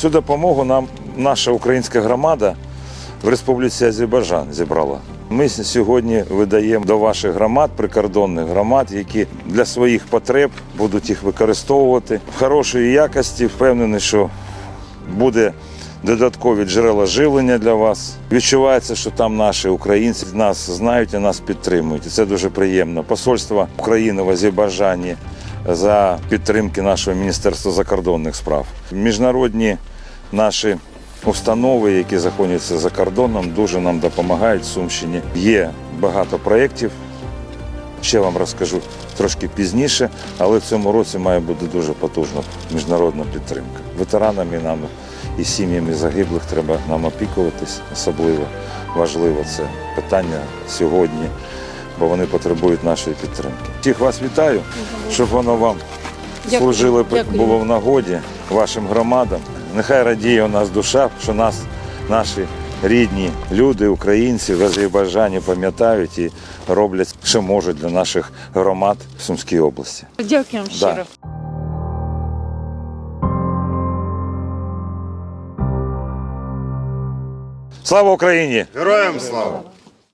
Цю допомогу нам наша українська громада в Республіці Азербайджан зібрала. Ми сьогодні видаємо до ваших громад, прикордонних громад, які для своїх потреб будуть їх використовувати в хорошої якості. Впевнений, що буде додаткові джерела живлення для вас. Відчувається, що там наші українці нас знають і нас підтримують. Це дуже приємно. Посольство України в Азербайджані за підтримки нашого Міністерства закордонних справ. Міжнародні наші установи, які знаходяться за кордоном, дуже нам допомагають в Сумщині. Є багато проєктів. Ще вам розкажу трошки пізніше, але в цьому році має бути дуже потужна міжнародна підтримка. Ветеранами нам і сім'ями загиблих треба нам опікуватись. Особливо важливо це питання сьогодні, бо вони потребують нашої підтримки. Всіх вас вітаю, щоб воно вам служило було в нагоді вашим громадам. Нехай радіє у нас душа, що нас наші рідні люди, українці в Азербайджані пам'ятають і роблять, що можуть для наших громад в Сумській області. Дякую вам щиро. Слава Україні! Героям слава!